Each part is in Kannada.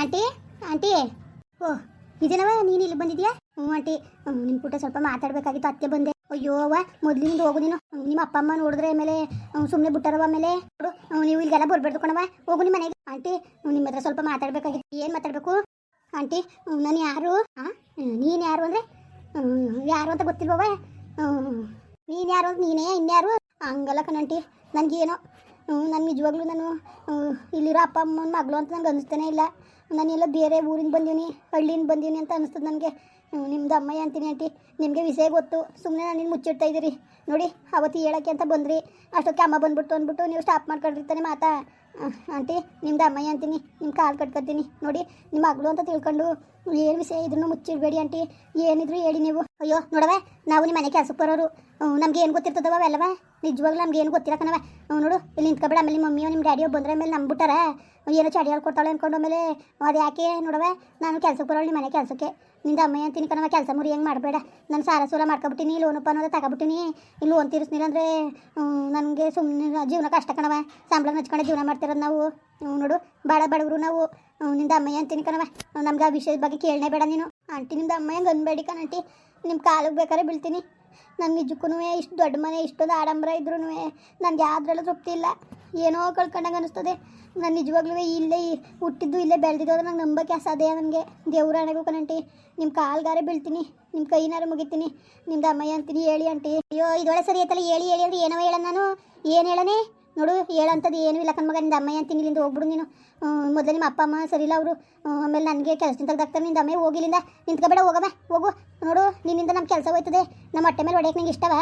Aunty aunty. ಓ ಇದೇನವ ನೀನು ಇಲ್ಲಿ ಬಂದಿದ್ಯಾ? ಹ್ಞೂ ಆಂಟಿ. ನಿಮ್ಮ ಪುಟ್ಟ ಸ್ವಲ್ಪ ಮಾತಾಡ್ಬೇಕಾಗಿತ್ತು, ಅತ್ತೆ ಬಂದೆ. ಅಯ್ಯೋ, ಅವ್ವ ಮೊದ್ಲಿಂದ ಹೋಗು ನೀನು. ನಿಮ್ಮ ಅಪ್ಪ ಅಮ್ಮ ನೋಡಿದ್ರೆ ಆಮೇಲೆ ಸುಮ್ಮನೆ ಬಿಟ್ಟಾರವ ಆಮೇಲೆ. ನೀವು ಇಲ್ಲಿಗೆಲ್ಲ ಬರ್ಬಾರ್ದು ಕಣವ ಹೋಗು ನಿಮ್ಮ ಮನೆಗೆ. ಆಂಟಿ ನಿಮ್ಮ ಹತ್ರ ಸ್ವಲ್ಪ ಮಾತಾಡಬೇಕಾಗಿತ್ತು. ಏನು ಮಾತಾಡಬೇಕು? ಆಂಟಿ ನಾನು ಯಾರು? ಹಾಂ ನೀನು ಯಾರು ಅಂದರೆ? ಯಾರು ಅಂತ ಗೊತ್ತಿಲ್ವವ ನೀನು ಯಾರು ನೀನೇ, ಇನ್ಯಾರು? ಹಂಗಲ್ಲ ಕಣಂಟಿ ನನಗೇನೋ ನಾನು ನಿಜವಾಗ್ಲೂ ನಾನು ಇಲ್ಲಿರೋ ಅಪ್ಪ ಅಮ್ಮನ ಮಗಳು ಅಂತ ನಂಗೆ ಅನಿಸ್ತಾನೆ ಇಲ್ಲ. ನಾನೆಲ್ಲ ಬೇರೆ ಊರಿಂದ ಬಂದೀನಿ ಹಳ್ಳಿಯಿಂದ ಬಂದೀನಿ ಅಂತ ಅನಿಸ್ತದೆ ನನಗೆ. ನಿಮ್ದು ಅಮ್ಮ ಅಂತೀನಿ ಆಂಟಿ. ನಿಮಗೆ ವಿಷಯ ಗೊತ್ತು. ಸುಮ್ಮನೆ ನಾನು ನಿನ್ನ ಮುಚ್ಚಿಡ್ತಾ ಇದ್ದೀರಿ ನೋಡಿ, ಅವತ್ತು ಹೇಳೋಕ್ಕೆ ಅಂತ ಬಂದ್ರಿ. ಅಷ್ಟೊತ್ತಿಗೆ ಅಮ್ಮ ಬಂದ್ಬಿಟ್ಟು ಅಂದ್ಬಿಟ್ಟು ನೀವು ಸ್ಟಾಪ್ ಮಾಡ್ಕೊಂಡಿರ್ತಾನೆ ಮಾತಾ. ಆಂಟಿ, ನಿಮ್ದು ಅಮ್ಮಯ್ಯ ಅಂತೀನಿ ನಿಮ್ಮ ಕಾಲು ಕಟ್ಕೊತೀನಿ. ನೋಡಿ, ನಿಮ್ಮ ಮಗಳು ಅಂತ ತಿಳ್ಕೊಂಡು ಏನು ವಿಷಯ ಇದನ್ನು ಮುಚ್ಚಿಡಬೇಡಿ ಆಂಟಿ. ಏನಿದ್ರು ಹೇಳಿ ನೀವು. ಅಯ್ಯೋ ನೋಡವೆ ನಾವು ನಿಮ್ಮ ಮನೆ ಕೆಲಸಕ್ಕೆ ಬರೋರು. ನಮ್ಗೆ ಏನು ಗೊತ್ತಿರ್ತದವ ಅವೆಲ್ಲವ ನಿಜವಾಗ್ಲೂ ನಮ್ಗೆ ಏನು ಗೊತ್ತಿರಕ್ಕನವ ನೋಡು, ಇಲ್ಲಿ ನಿಂತ್ಕೊಬೇಡ. ಆಮೇಲೆ ನಿಮ್ಮ ಮಮ್ಮಿಯೋ, ನಿಮ್ಮ ಡ್ಯಾಡಿಯೋ ಬಂದ್ರೆ ಆಮೇಲೆ ನಂಬಿಟ್ಟಾರ ಏನೋ ಚಡಿ ಕೊಡ್ತಾಳೆ ಅನ್ಕೊಂಡು ಆಮೇಲೆ, ಅದು ಯಾಕೆ ನೋಡವೆ ನಾನು ಕೆಲಸಕ್ಕೆ ಬರೋಳು ನಿಮ್ಮ ಮನೆ ಕೆಲಸಕ್ಕೆ. ನಿಂದ ಅಮ್ಮ ಅಂತೀನಿ ಕಣವ ಕೆಲಸ ಮುರಿ ಹೆಂಗೆ ಮಾಡಬೇಡ. ನಾನು ಸಾಲ ಸೂಲ ಮಾಡ್ಕೊಬಿಟ್ಟಿನಿ ಲೋನಪ್ಪ ಅನ್ನೋದು ತಗೊಬಿಟ್ಟಿನಿ. ಇಲ್ಲಿ ಲೋನ್ ತೀರಿಸ್ನಿಲ್ಲ ಅಂದರೆ ನನಗೆ ಸುಮ್ಮನೆ ಜೀವನ ಕಷ್ಟ ಕಣವ. ಸಂಬಳ ಹಚ್ಕೊಂಡು ಜೀವನ ಮಾಡ್ತಿರೋದು ನಾವು. ನೋಡು ಭಾಳ ಬಡವರು ನಾವು. ನಿಂದ ಅಮ್ಮಯ್ಯ ಅಂತೀನಿ ಕಣವ ನಮ್ಗೆ ಆ ವಿಷಯದ ಬಗ್ಗೆ ಕೇಳನೇ ಬೇಡ ನೀನು. ಆಂಟಿ ನಿಮ್ದು ಹೆಂಗೆ ಅನ್ಬೇಡಿ ಕಣಂಟಿ ನಿಮ್ಮ ಕಾಲಿಗೆ ಬೇಕಾದ್ರೆ ಬೀಳ್ತೀನಿ. ನನ್ನ ನಿಜಕ್ಕೂ ಇಷ್ಟು ದೊಡ್ಡ ಮನೆ, ಇಷ್ಟೊಂದು ಆಡಂಬರ ಇದ್ರೂ ನನಗೆ ಯಾವುದ್ರಲ್ಲೂ ತೃಪ್ತಿ ಇಲ್ಲ. ಏನೋ ಕಳ್ಕೊಂಡಂಗೆ ಅನ್ನಿಸ್ತದೆ ನಾನು ನಿಜವಾಗ್ಲೂ ಇಲ್ಲೇ ಹುಟ್ಟಿದ್ದು ಇಲ್ಲೇ ಬೆಳೆದಿದ್ದು ಅಂದ್ರೆ ನಂಗೆ ನಂಬಕ್ಕೆ ಅಸಾಧ್ಯ ನನಗೆ ದೇವ್ರ ಅಣಗೂ ಕಣಂಟಿ ನಿಮ್ಮ ಕಾಲ್ಗಾರೆ ಬೀಳ್ತೀನಿ. ನಿಮ್ಮ ಕೈನಾರು ಮುಗಿತೀನಿ. ನಿಮ್ದು ಅಮ್ಮಯ್ಯ ಅಂತೀನಿ, ಹೇಳಿ ಅಂಟಿ ಅಯ್ಯೋ ಇದೊಳೆ ಸರಿ ಆಯ್ತಲ್ಲ ಹೇಳಿ ಹೇಳಿ ಅಂದ್ರೆ ಏನೋ ಹೇಳ ನಾನು? ಏನು ಹೇಳನೆ? ನೋಡು ಹೇಳಂಥದ್ದು ಏನೂ ಇಲ್ಲ ಕಣ್ಮಗ ನಿಂದ ಅಮ್ಮಯ್ಯ ಅಂತೀನಿ ಇಲ್ಲಿಂದ ಹೋಗ್ಬಿಡು ನೀನು. ಮೊದಲು ನಿಮ್ಮ ಅಪ್ಪ ಅಮ್ಮ ಸರಿ ಇಲ್ಲ ಅವರು ಆಮೇಲೆ ನನಗೆ ಕೆಲಸದಿಂದ ತೆಗ್ದಾಕ್ತಾರೆ ನಿಂದ ಅಮ್ಮೆ ಹೋಗಿಲ್ಲಿಂದ. ನಿಂತ್ಕೊಬೇಡ ಹೋಗವ ಹೋಗು. ನೋಡು, ನಿನ್ನಿಂದ ನಮ್ಮ ಕೆಲಸ ಹೋಯ್ತದೆ. ನಮ್ಮ ಹೊಟ್ಟೆ ಮೇಲೆ ಹೊಡೆಯಕ್ಕೆ ನಿಂಗೆ ಇಷ್ಟವಾ?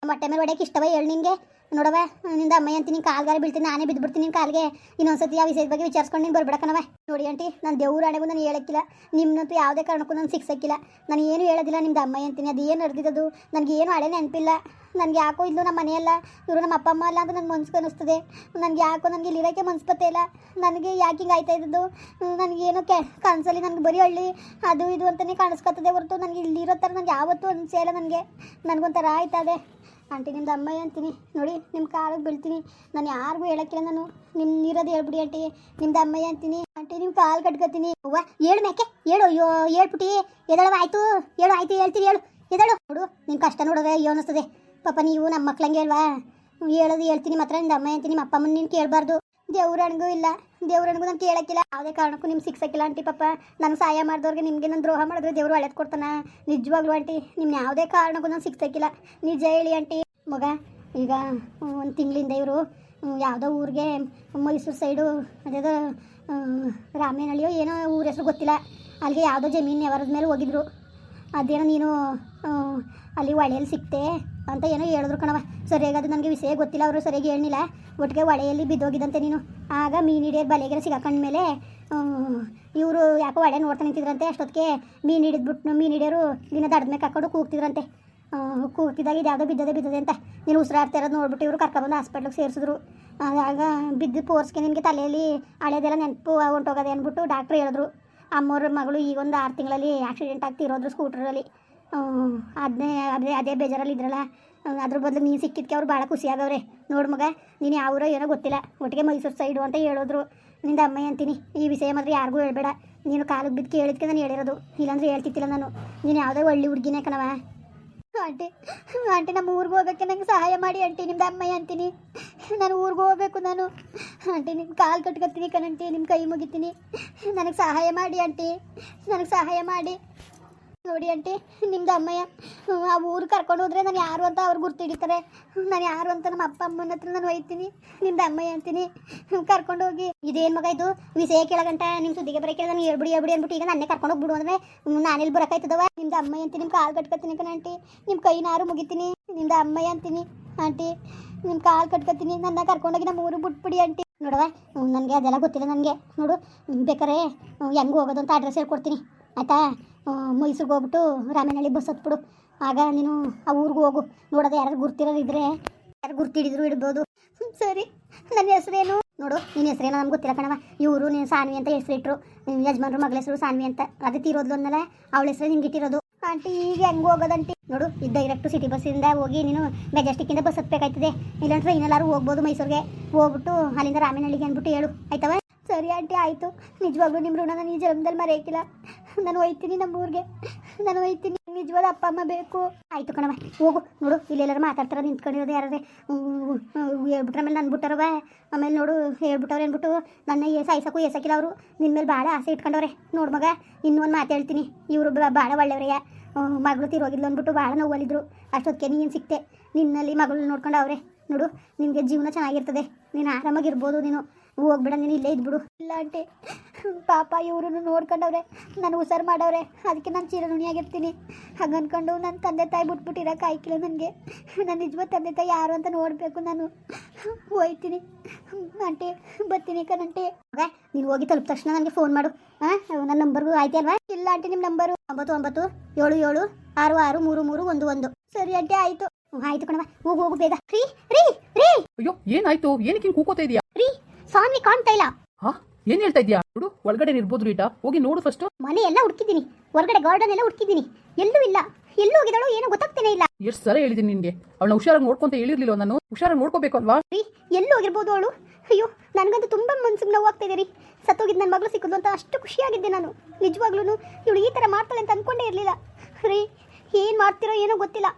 ನಮ್ಮ ಹೊಟ್ಟೆ ಮೇಲೆ ಹೊಡೆಯಕ್ಕೆ ಇಷ್ಟವ ಹೇಳಿ ನಿಂಗೆ ನೋಡವ ನಿಂದ ಅಮ್ಮಯ್ಯ ಅಂತೀನಿ, ಕಾಲ್ಗಾರ ಬೀಳ್ತೀನಿ, ನಾನೇ ಬಿದ್ದುಬಿಡ್ತೀನಿ ನಿನ್ನ ಕಾಲ್ಗೆ. ಇನ್ನೊಂದ್ಸತಿ ಆ ವಿಷಯದ ಬಗ್ಗೆ ವಿಚಾರಿಸ್ಕೊಂಡು ನೀನು ಬರ್ಬೇಡಕನವ ನೋಡಿ ಆಂಟಿ, ನಾನು ದೇವ್ರ ಹಣೆಗೂ ನಾನು ಹೇಳಕ್ಕಿಲ್ಲ. ನಿಮ್ಮನ್ನಂತೂ ಯಾವುದೇ ಕಾರಣಕ್ಕೂ ನಾನು ಸಿಕ್ಸಕ್ಕಿಲ್ಲ. ನಾನು ಏನು ಹೇಳೋದಿಲ್ಲ ನಿಮ್ದು ಅಮ್ಮ ಅಂತೀನಿ, ಅದು ಏನು ನಡೆದಿದ್ದು ನನಗೆ ಏನು ಹಳೆ ನೆನಪಿಲ್ಲ. ನನಗೆ ಯಾಕೋ ಇಲ್ಲೂ ನಮ್ಮ ಮನೆಯಲ್ಲ. ಇವರು ನಮ್ಮ ಅಪ್ಪ, ಅಮ್ಮ ಅಲ್ಲ ಅಂತ ನನ್ನ ಮನ್ಸಿಗೆ ಅನ್ನಿಸ್ತದೆ ನನಗೆ ಯಾಕೋ ನನಗೆ ಇಲ್ಲಿ ಇರೋಕ್ಕೆ ಮನ್ಸು ಬತ್ತೇ ಇಲ್ಲ. ನನಗೆ ಯಾಕೆ ಹಿಂಗೆ ಆಯ್ತಾ ಇದ್ದದ್ದು? ನನಗೇನೋ ಕೆ, ಕನಸಲ್ಲಿ ನನಗೆ ಬರೀ ಹಳ್ಳಿ, ಅದು ಇದು ಅಂತಲೇ ಕಾಣಿಸ್ಕೊತದೆ ಹೊರತು. ನನಗೆ ಇಲ್ಲಿರೋ ಥರ ನನಗೆ ಯಾವತ್ತೂ ಅನಿಸೇ ಇಲ್ಲ ನನಗೆ. ನನಗೊಂಥರ ಆಯ್ತದೆ. ಆಂಟಿ ನಿಮ್ದು ಅಮ್ಮಯ್ಯ ಅಂತೀನಿ. ನೋಡಿ ನಿಮ್ಮ ಕಾಲಿಗೆ ಬೀಳ್ತೀನಿ. ನಾನು ಯಾರಿಗೂ ಹೇಳಕ್ಕಿಲ್ಲ ನಾನು. ನಿಮ್ಮ ನೀರೋದು ಹೇಳ್ಬಿಡಿ ಆಂಟಿ. ನಿಮ್ದು ಅಮ್ಮಯ್ಯ ಅಂತೀನಿ. ಆಂಟಿ ನಿಮ್ಮ ಕಾಲು ಕಟ್ಕೋತೀನಿ. ಅವ್ವ, ಹೇಳು ಮ್ಯಾಕೆ ಹೇಳು, ಅಯ್ಯೋ, ಹೇಳ್ಬಿಟ್ಟಿ. ಎದಳವ ಆಯ್ತು. ಹೇಳು, ಆಯ್ತು ಹೇಳ್ತೀನಿ ಹೇಳು. ಎದಳು. ನೋಡು ನಿಮ್ಮ ಕಷ್ಟ ನೋಡಿದ್ರೆ ಅಯ್ಯೋ ಅನ್ನಿಸ್ತದೆ. ಪಾಪ ನೀವು ನಮ್ಮ ಮಕ್ಳಂಗೆ ಅಲ್ವಾ? ಹೇಳೋದು ಹೇಳ್ತೀನಿ ಮಾತ್ರ. ನಿಮ್ದು ಅಮ್ಮ ಅಂತೀನಿ. ನಿಮ್ಮ ಅಪ್ಪ ಅಮ್ಮನ ನೀನು ಕೇಳಬಾರ್ದು. ದೇವ್ರಣಿಗೂ ಇಲ್ಲ. ದೇವ್ರಣಿಗೂ ನಾನು ಕೇಳಕ್ಕಿಲ್ಲ. ಯಾವುದೇ ಕಾರಣಕ್ಕೂ ನಿಮ್ಗೆ ಸಿಕ್ಸಕ್ಕಿಲ್ಲ ಆಂಟಿ ಪಾಪ. ನನ್ನ ಸಹಾಯ ಮಾಡಿದವ್ರಿಗೆ ನಿಮಗೆ ನಾನು ದ್ರೋಹ ಮಾಡಿದ್ರೆ ದೇವ್ರು ಒಳ್ಳೇದು ಕೊಡ್ತಾನೆ. ನಿಜವಾಗ್ಲೂ ಆಂಟಿ ನಿಮ್ಮ ಯಾವುದೇ ಕಾರಣಕ್ಕೂ ನಾನು ಸಿಕ್ಸಕ್ಕಿಲ್ಲ. ನಿಜ ಹೇಳಿ ಆಂಟಿ. ಮಗ, ಈಗ ಒಂದು ತಿಂಗಳಿಂದ ಇವರು ಯಾವುದೋ ಊರಿಗೆ ಮೈಸೂರು ಸೈಡು ಅದೇದೋ ರಾಮೇನಹಳ್ಳಿಯೋ ಏನೋ ಊರ ಹೆಸರು ಗೊತ್ತಿಲ್ಲ. ಅಲ್ಲಿಗೆ ಯಾವುದೋ ಜಮೀನು ಯಾವರದ ಮೇಲೆ ಹೋಗಿದ್ರು. ಅದೇನೋ ನೀನು ಅಲ್ಲಿ ಒಳೆಯಲ್ಲಿ ಸಿಕ್ತೆ. ಅಂತ ಏನೋ ಹೇಳಿದ್ರು ಕಣವ ಸರಿಯಾಗಿ ಅದು ನನಗೆ ವಿಷಯ ಗೊತ್ತಿಲ್ಲ, ಅವರು ಸರಿಯಾಗಿ ಹೇಳಿಲ್ಲ. ಒಟ್ಟಿಗೆ ಒಳೆಯಲ್ಲಿ ಬಿದ್ದೋಗಿದ್ದಂತೆ ನೀನು. ಆಗ ಮೀನು ಹಿಡಿಯೋದು ಬಲೆಗೆಲ್ಲ ಸಿಗಾಕೊಂಡ್ಮೇಲೆ ಇವರು ಯಾಕೋ ವಡೆ ನೋಡ್ತಾ ನಿಂತಿದ್ರಂತೆ, ಅಷ್ಟೊತ್ತಿಗೆ ಮೀನು ಹಿಡಿದ್ಬಿಟ್ಟು ಮೀನು ಹಿಡಿಯೋರು ದಿನ ದಡದ ಮೇಲೆ ಹಾಕೊಂಡು ಕೂಗ್ತಿದ್ರಂತೆ. ಕೂಗ್ತಿದ್ದಾಗ ಇದು ಯಾವುದೋ ಬಿದ್ದದೆ ಬಿದ್ದದೆ ಅಂತ. ನೀನು ಉಸಿರಾಡ್ತಾ ಇರೋದು ನೋಡ್ಬಿಟ್ಟು ಇವರು ಕರ್ಕೊಬಂದು ಹಾಸ್ಪಿಟ್ಲಿಗೆ ಸೇರಿಸಿದ್ರು. ಆಗ ಬಿದ್ದು ಪೋರ್ಸ್ಗೆ ನಿನಗೆ ತಲೆಯಲ್ಲಿ ಹಳೆಯದೆಲ್ಲ ನೆನಪು ಹೊಂಟೋಗೋದೆ ಅಂದ್ಬಿಟ್ಟು ಡಾಕ್ಟ್ರು ಹೇಳಿದ್ರು. ಅಮ್ಮವ್ರ ಮಗಳು ಈಗೊಂದು ಆರು ತಿಂಗಳಲ್ಲಿ ಆಕ್ಸಿಡೆಂಟ್ ಆಗ್ತಿರೋದ್ರು ಸ್ಕೂಟ್ರಲ್ಲಿ ಅದನ್ನೇ ಅದೇ ಅದೇ ಬೇಜಾರಲ್ಲಿ ಇದ್ರಲ್ಲ ಅದ್ರ ಬದಲು ನೀನು ಸಿಕ್ಕಿದ್ಕೆ ಅವ್ರು ಭಾಳ ಖುಷಿ ಆಗವ್ರೆ. ನೋಡು ಮಗ, ನೀನು ಯಾವೂರೋ ಏನೋ ಗೊತ್ತಿಲ್ಲ. ಒಟ್ಟಿಗೆ ಮೈಸೂರು ಸೈಡು ಅಂತ ಹೇಳಿದ್ರು. ನಿಂದ ಅಮ್ಮಯ್ಯ ಅಂತೀನಿ. ಈ ವಿಷಯ ಮಾತ್ರ ಯಾರಿಗೂ ಹೇಳ್ಬೇಡ. ನೀನು ಕಾಲಿಗೆ ಬಿದ್ದು ಕೇಳಿದ್ಕೆ ನಾನು ಹೇಳಿರೋದು. ಇಲ್ಲಾಂದ್ರೆ ಹೇಳ್ತಿತ್ತಿಲ್ಲ ನಾನು. ನೀನು ಯಾವುದೇ ಒಳ್ಳೆ ಹುಡುಗಿನೇ ಕಣವ ಆಂಟಿ ಆಂಟಿ, ನಮ್ಮ ಊರಿಗೆ ಹೋಗ್ಬೇಕು ನಂಗೆ ಸಹಾಯ ಮಾಡಿ ಆಂಟಿ, ನಿಮ್ದು ಅಮ್ಮ ಅಂತೀನಿ. ನಾನು ಊರಿಗೆ ಹೋಗ್ಬೇಕು ನಾನು. ಆಂಟಿ ನಿಮ್ಮ ಕಾಲು ಕಟ್ಕೊತೀನಿ ಕಣಂಟಿ ನಿಮ್ಮ ಕೈ ಮುಗಿತೀನಿ. ನನಗೆ ಸಹಾಯ ಮಾಡಿ ಆಂಟಿ. ನನಗೆ ಸಹಾಯ ಮಾಡಿ. ನೋಡಿ ಆಂಟಿ, ನಿಮ್ದು ಅಮ್ಮಯ್ಯ, ಆ ಊರು ಕರ್ಕೊಂಡು ಹೋದ್ರೆ ನಾನು ಯಾರು ಅಂತ ಅವ್ರು ಗುರ್ತು ಹಿಡಿತಾರೆ ನಾನು ಯಾರು ಅಂತ ನಮ್ಮ ಅಪ್ಪ, ಅಮ್ಮನ ಹತ್ರ ನಾನು ಒಯ್ತೀನಿ. ನಿಮ್ದು ಅಮ್ಮಯ್ಯ ಅಂತೀನಿ. ಕರ್ಕೊಂಡು ಹೋಗಿ. ಇದೇನು ಮಗ ಇದು? ವಿಷಯ ಕೇಳಗಂಟ ನಿಮ್ಮ ಸುದ್ದಿಗೆ ಬರೋಕೆ ನಾನು ಹೇಳ್ಬಿಡಿ ಹೇಳ್ಬಿಡಿ ಅಂದ್ಬಿಟ್ಟು ಈಗ ನಾನೇ ಕರ್ಕೊಂಡು ಹೋಗ್ಬಿಡು ಅಂದ್ರೆ ನಾನೆಲ್ಲಿ ಬರೋಕಾಯ್ತದವ ನಿಮ್ದು ಅಮ್ಮಯ್ಯ ಅಂತೀನಿ ನಿಮ್ಮ ಕಾಲು ಕಟ್ಕೊತೀನಿ ಕಣ ಆಂಟಿ. ನಿಮ್ಮ ಕೈನಾರು ಮುಗಿತೀನಿ. ನಿಮ್ದು ಅಮ್ಮಯ್ಯ ಅಂತೀನಿ ಆಂಟಿ. ನಿಮ್ಮ ಕಾಲು ಕಟ್ಕೊತೀನಿ. ನನ್ನ ಕರ್ಕೊಂಡೋಗಿ ನಮ್ಮ ಊರು ಬಿಟ್ಬಿಡಿ ಆಂಟಿ. ನೋಡವ ನನಗೆ ಅದೆಲ್ಲ ಗೊತ್ತಿಲ್ಲ ನನಗೆ. ನೋಡು, ಬೇಕಾರೆ, ಹೆಂಗೆ ಹೋಗೋದು ಅಂತ ಅಡ್ರೆಸ್ ಹೇಳ್ಕೊಡ್ತೀನಿ. ಆಯ್ತಾ ಮೈಸೂರಿಗೆ ಹೋಗ್ಬಿಟ್ಟು ರಾಮನಹಳ್ಳಿ ಬಸ್ ಹತ್ಬಿಡು. ಆಗ ನೀನು ಆ ಊರಿಗೆ ಹೋಗು. ನೋಡೋದು ಯಾರು ಗುರ್ತಿರೋದಿದ್ರೆ ಯಾರು ಗುರ್ತಿಡಿದ್ರು ಇಡ್ಬೋದು. ಸರಿ. ನನ್ನ ಹೆಸರೇನು? ನೋಡು ನಿನ್ನ ಹೆಸರೇನೋ ನಮ್ಗೆ ಗೊತ್ತಿಲ್ಲ ಕಣವ ಇವರು ನೀನು ಸಾನ್ವಿ ಅಂತ ಹೆಸರಿಟ್ರು ಯಜಮಾನ್ರು ಮಗಳ ಹೆಸರು ಸಾನ್ವಿ ಅಂತ. ಅದು ತೀರೋದ್ಲು ಅಂದಲ್ಲ ಅವಳ ಹೆಸರು ನಿಂಗೆ ಇಟ್ಟಿರೋದು. ಆಂಟಿ, ಈಗ ಹೆಂಗೆ ಹೋಗೋದಂಟಿ ನೋಡು, ಇದ್ದ ಡೈರೆಕ್ಟು ಸಿಟಿ ಬಸ್ಸಿಂದ ಹೋಗಿ ನೀನು ಮೆಜೆಸ್ಟಿಕ್ಕಿಂದ ಬಸ್ ಹತ್ಬೇಕಾಯ್ತದೆ. ಇಲ್ಲಾಂದ್ರೆ ಎಲ್ಲರೂ ಹೋಗ್ಬೋದು ಮೈಸೂರಿಗೆ. ಹೋಗ್ಬಿಟ್ಟು ಅಲ್ಲಿಂದ ರಾಮನಹಳ್ಳಿಗೆ ಅಂದ್ಬಿಟ್ಟು ಹೇಳು. ಆಯ್ತವ ಸರಿ ಆಂಟಿ, ಆಯಿತು. ನಿಜವಾಗ್ಲೂ ನಿಮ್ಮ ಋಣ ನಾನು ಈ ಜನ್ಮದಲ್ಲಿ ಮರೆಯಕ್ಕಿಲ್ಲ ನಾನು ಹೋಯ್ತೀನಿ ನಮ್ಮ ಊರಿಗೆ. ನಾನು ಹೋಯ್ತೀನಿ. ನಿಜವಾದ ಅಪ್ಪ, ಅಮ್ಮ ಬೇಕು. ಆಯ್ತು ಕಣವ ಹೋಗು. ನೋಡು ಇಲ್ಲೆಲ್ಲರೂ ಮಾತಾಡ್ತಾರ, ನಿಂತ್ಕೊಂಡಿರೋದು ಯಾರೇ ಹೇಳ್ಬಿಟ್ರ ಮೇಲೆ ನಾನು ಆಮೇಲೆ ನೋಡು, ಹೇಳ್ಬಿಟ್ಟವ್ರು ಅಂದ್ಬಿಟ್ಟು ನನ್ನ ಏ ಸಾಯ್ಸಕ್ಕೂ ಏಸಕ್ಕಿಲ್ಲ ಅವರು. ನಿನ್ನ ಮೇಲೆ ಭಾಳ ಆಸೆ ಇಟ್ಕೊಂಡವ್ರೆ. ನೋಡು ಮಗ ಇನ್ನೊಂದು ಮಾತು ಹೇಳ್ತೀನಿ. ಇವರು ಭಾಳ ಒಳ್ಳೆಯವ್ರಯ್ಯ ಮಗಳು ತಿರೋಗಿದ್ಲು ಅಂದ್ಬಿಟ್ಟು ಭಾಳ ನೋವಲ್ಲಿದ್ರು. ಅಷ್ಟೊತ್ತಿಗೆ ನೀನು ಸಿಕ್ತೆ. ನಿನ್ನಲ್ಲಿ ಮಗಳು ನೋಡ್ಕೊಂಡು ಅವ್ರೆ. ನೋಡು, ನಿನಗೆ ಜೀವನ ಚೆನ್ನಾಗಿರ್ತದೆ. ನೀನು ಆರಾಮಾಗಿರ್ಬೋದು ನೀನು. ಹೋಗ್ಬೇಡ, ನೀನು ಇಲ್ಲೇ ಇದ್ಬಿಡು. ಇಲ್ಲ, ಆಂಟಿ. ಪಾಪ ಇವರು ನೋಡ್ಕೊಂಡವ್ರೆ ನಾನು ಹುಷಾರು ಮಾಡವ್ರೆ ಅದಕ್ಕೆ ನಾನು ಚಿರಋಣಿಯಾಗಿರ್ತೀನಿ ಹಂಗೆ ಅಂದ್ಕೊಂಡು ನನ್ನ ತಂದೆ ತಾಯಿ ಬಿಟ್ಬಿಟ್ಟಿರೋಕೆ ಆಯ್ಕಿಲ್ಲ ನನಗೆ. ನನ್ನ ನಿಜವಾದ ತಂದೆ ತಾಯಿ ಯಾರು ಅಂತ ನೋಡಬೇಕು ನಾನು. ಹೋಯ್ತೀನಿ. ಆಂಟಿ ಬರ್ತೀನಿ ಕಣಂಟಿ ನೀನು ಹೋಗಿ ತಲುಪಿದ ತಕ್ಷಣ ನನಗೆ ಫೋನ್ ಮಾಡು. ಹಾಂ ನನ್ನ ನಂಬರ್ಗೂ ಆಯ್ತು ಅಲ್ವಾ? ಇಲ್ಲ ಆಂಟಿ ನಿಮ್ಮ ನಂಬರು ಒಂಬತ್ತು ಒಂಬತ್ತು ಏಳು ಏಳು ಆರು ಆರು ಮೂರು ಮೂರು ಒಂದು ಒಂದು. ಸರಿ ಆಂಟಿ ಆಯಿತು. ಆಯ್ತು ಕಣವ ಹೋಗು ಹೋಗು ಬೇಗ. ರೀ ರೀ ರೀ. ಅಯ್ಯೋ ಏನಾಯ್ತು? ಏನಕ್ಕೆ ಕೂಕೋತಾ ಇದೆಯಾ? ರೀ ಸ್ವಾಮಿ ಕಾಣ್ತಾ ಇಲ್ಲ. ಹಾ? ಏನ್ ಹೇಳ್ತಾ ಇದೀಯಾ? ನೋಡು ಒಳಗಡೆ ಇರ್ಬೋದು ರೀಟಾ. ಹೋಗಿ ನೋಡು ಫಸ್ಟ್ ಮನೆ ಎಲ್ಲ ಹುಡುಕಿದ್ದೀನಿ. ಹೊರಗಡೆ ಗಾರ್ಡನ್ ಎಲ್ಲ ಹುಡುಕಿದ್ದೀನಿ. ಎಲ್ಲೂ ಇಲ್ಲ. ಎಲ್ಲೂ ಹೋಗಿದಳು ಏನೋ ಗೊತ್ತಾಗ್ತೇನೆ ಇಲ್ಲ. ಎಷ್ಟು ಸಲ ಹೇಳಿದೀನಿ ನಿನ್ಗೆ. ಅವಳ ಹುಷಾರಾಗಿ ನೋಡ್ಕೊಂತ ಹೇಳಿರ್ಲಿಲ್ಲ ನಾನು? ಹುಷಾರಾಗಿ ನೋಡ್ಕೋಬೇಕು ಅಲ್ವಾ? ರೀ ಎಲ್ಲೂ ಹೋಗಿರ್ಬೋದು ಅವಳು? ಅಯ್ಯೋ ನನಗಂತೂ ತುಂಬ ಮನ್ಸಿಗೆ ನೋವು ಆಗ್ತಾ ಇದೆ ರೀ. ಸತ್ತೋಗಿದ್ದು ನನ್ನ ಮಗಳು ಸಿಕ್ಕಿದ್ಲು ಅಂತ ಅಷ್ಟು ಖುಷಿಯಾಗಿದ್ದೆ ನಾನು. ನಿಜವಾಗ್ಲೂ ಇವಳು ಈ ಥರ ಮಾಡ್ತಾಳೆ ಅಂತ ಅನ್ಕೊಂಡೇ ಇರಲಿಲ್ಲ. ರೀ ಏನು ಮಾಡ್ತಿರೋ ಏನೋ ಗೊತ್ತಿಲ್ಲ.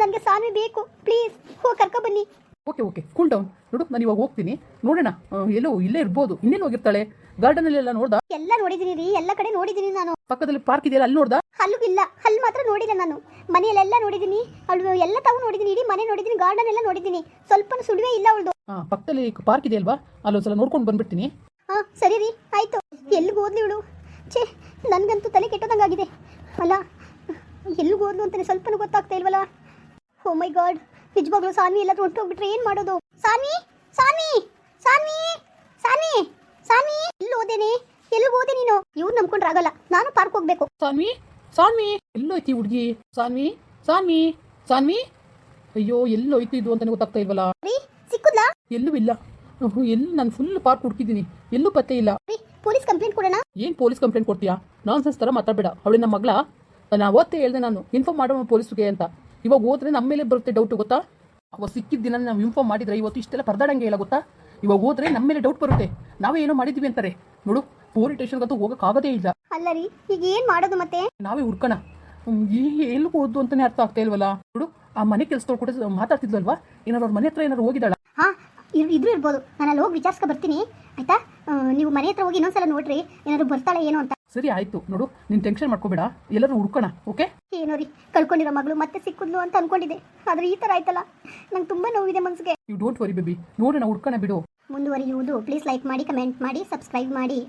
ನನಗೆ ಸಾನ್ವಿ ಬೇಕು. ಪ್ಲೀಸ್ ಹೋಗಿ ಕರ್ಕೊ ಬನ್ನಿ. ಓಕೆ ಓಕೆ ಕೂಲ್ ಡೌನ್ ನೋಡು ನಾನು ಇವಾಗ ಹೋಗ್ತೀನಿ. ನೋಡೋಣ. ಎಲ್ಲೋ ಇಲ್ಲೇ ಇರ್ಬೋದು. ಇನ್ನೇನು ಹೋಗಿರ್ತಾಳೆ? ಗಾರ್ಡನ್ ಎಲ್ಲ ನೋಡ್ದ? ಎಲ್ಲ ನೋಡಿದೀನಿ ರೀ. ಎಲ್ಲ ಕಡೆ ನೋಡಿದೀನಿ ನಾನು. ಪಕ್ಕದಲ್ಲಿ ಪಾರ್ಕ್ ಇದೆಯಲ್ಲ ಅಲ್ಲಿ ನೋಡ್ದ? ಹಲ್ಲು ಇಲ್ಲ. ಅಲ್ಲಿ ಮಾತ್ರ ನೋಡಿದೆ ನಾನು. ಮನೆಯಲ್ಲೆಲ್ಲ ನೋಡಿದೀನಿ ಅವಳು ಎಲ್ಲ ತಾವು ನೋಡಿದೀನಿ ಇಡೀ ಮನೆ ನೋಡಿದೀನಿ ಗಾರ್ಡನ್ ಎಲ್ಲ ನೋಡಿದೀನಿ ಸ್ವಲ್ಪ ಸುಡುವೆ ಇಲ್ಲ ಅವಳದು. ಹಾ ಪಕ್ಕದಲ್ಲಿ ಪಾರ್ಕ್ ಇದೆ ಅಲ್ವಾ? ಅಲ್ಲೊಂದ್ಸಲ ನೋಡ್ಕೊಂಡು ಬಂದ್ಬಿಡ್ತೀನಿ. ಹಾ ಸರಿ ರೀ. ಆಯ್ತು. ಎಲ್ಲಿಗೆ ಹೋದ್ಲಿ ಇವಳು? ಛೇ ನನಗಂತೂ ತಲೆ ಕೆಟ್ಟೋದಂಗಾಗಿದೆ. ಅಲ್ಲ ಎಲ್ಲಿಗೆ ಹೋದ್ಲು ಅಂತಾನೆ ಸ್ವಲ್ಪನೂ ಗೊತ್ತಾಗ್ತಾ ಇಲ್ವಲ್ಲ? ಓ ಮೈ ಗಾಡ್ ನಿಜವಾಗ್ಲೂ ಸಾನ್ವಿ ಎಲ್ಲ ಹೊಂಟೋಗ್ಬಿಟ್ರೆ ಏನು ಮಾಡೋದು? ಸಾನ್ವಿ? ಸಾನ್ವಿ? ಸಾನ್ವಿ? ಸಾನ್ವಿ? ಸಾನ್ವಿ? ಎಲ್ಲಿ ಹೋದೇನೆ? ಎಲ್ಲಿ ಹೋದೆ ನೀನು? ಇವ್ರು ನಂಬ್ಕೊಂಡ್ರೆ ಆಗಲ್ಲ. ನಾನು ಪಾರ್ಕ್ ಹೋಗ್ಬೇಕು. ಸಾನ್ವಿ? ಸಾನ್ವಿ? ಎಲ್ಲೋಯ್ತಿ ಹುಡುಗಿ? ಸಾನ್ವಿ? ಸಾನ್ವಿ? ಸಾನ್ವಿ? ಅಯ್ಯೋ ಎಲ್ಲೋಯ್ತು ಇದು ಅಂತ ಗೊತ್ತಾಗ್ತಾ ಇಲ್ವಲ್ಲ? ರೀ ಸಿಕ್ಕುದ್ಲಾ? ಎಲ್ಲೂ ಇಲ್ಲ. ಎಲ್ಲಿ ಎಲ್ಲೂ ನಾನು ಫುಲ್ ಪಾರ್ಕ್ ಹುಡುಕಿದ್ದೀನಿ. ಎಲ್ಲೂ ಪತ್ತೆ ಇಲ್ಲ. ರೀ ಪೊಲೀಸ್ ಕಂಪ್ಲೇಂಟ್ ಕೊಡೋಣ? ಏನ್ ಪೊಲೀಸ್ ಕಂಪ್ಲೇಂಟ್ ಕೊಡ್ತೀಯಾ? ನಾನ್ ಸೆನ್ಸ್ ತರ ಮಾತಾಡಬೇಡ. ಅವಳಿ ನಮ್ಮ ಮಗಳ ನಾನು ಅವತ್ತೇ ಹೇಳ್ದೆ ನಾನು ಇನ್ಫಾರ್ಮ್ ಮಾಡೋಣ ಪೊಲೀಸ್ಗೆ ಅಂತ. ಇವಾಗ ಹೋದ್ರೆ ನಮ್ಮ ಮೇಲೆ ಬರುತ್ತೆ ಡೌಟ್ ಗೊತ್ತಾ? ಅವ ಸಿಕ್ಕಿದ ದಿನ ನಾವು ಇನ್ಫಾರ್ಮ್ ಮಾಡಿದ್ರೆ ಇವತ್ತು ಇಷ್ಟೆಲ್ಲ ಪರದಾಡಂಗೆ ಇಲ್ಲ ಗೊತ್ತಾ? ಇವಾಗ ಹೋದ್ರೆ ನಮ್ಮ ಮೇಲೆ ಡೌಟ್ ಬರುತ್ತೆ. ನಾವೇ ಏನೋ ಮಾಡಿದ್ವಿ ಅಂತಾರೆ. ನೋಡು ಪೊಲೀಸ್ ಸ್ಟೇಷನ್ಗಂತೂ ಹೋಗಕ್ಕಾಗದೇ ಇಲ್ಲ. ಅಲ್ಲ ರೀ ಈಗ ಏನು ಮಾಡೋದು ಮತ್ತೆ? ನಾವೇ ಹುಡ್ಕೋಣ. ಎಲ್ಲಿ ಹೋದ್ದು ಅಂತಾನೆ ಅರ್ಥ ಆಗ್ತಾ ಇಲ್ವಲ್ಲ? ನೋಡು ಆ ಮನೆ ಕೆಲಸದವ್ರು ಕೂಡ ಮಾತಾಡ್ತಿದ್ವಲ್ವಾ? ಏನಾದ್ರು ಅವ್ರ ಮನೆ ಹತ್ರ ಏನಾದ್ರು ಹೋಗಿದ್ದಾಳ? ಹಾ ಇರ್- ಇದ್ರೂ ಇರ್ಬೋದು. ನಾನು ಅಲ್ಲಿ ಹೋಗಿ ವಿಚಾರಿಸ್ಕೊ ಬರ್ತೀನಿ. ಆಯ್ತಾ? ನೀವು ಮನೆ ಹತ್ರ ಹೋಗಿ ಇನ್ನೊಂದ್ಸಲ ನೋಡ್ರಿ. ಏನಾದ್ರು ಬರ್ತಾಳೆ ಏನೋ ಅಂತ. ಸರಿ ಆಯ್ತು ನೋಡು ನೀನ್ ಟೆನ್ಷನ್ ಮಾಡ್ಕೋಬೇಡ ಎಲ್ಲರೂ ಹುಡ್ಕೋಣ ಓಕೆ ಏನೋ ರೀ ಕಳ್ಕೊಂಡಿರೋ ಮಗಳು ಮತ್ತೆ ಸಿಕ್ಕಿದ್ಲು ಅಂತ ಅನ್ಕೊಂಡಿದ್ದೆ ಆದ್ರೆ ಈ ತರ ಆಯ್ತಲ್ಲ ನಂಗೆ ತುಂಬಾ ನೋವಿದೆ ಮನ್ಸಿಗೆ. ಯು ಡೋಂಟ್ ವರಿ ಬೇಬಿ ನೋಡೋಣ ಹುಡ್ಕೋಣ ಬಿಡು. ಮುಂದುವರಿಯುವುದು ಪ್ಲೀಸ್ ಲೈಕ್ ಮಾಡಿ ಕಮೆಂಟ್ ಮಾಡಿ ಸಬ್ಸ್ಕ್ರೈಬ್ ಮಾಡಿ.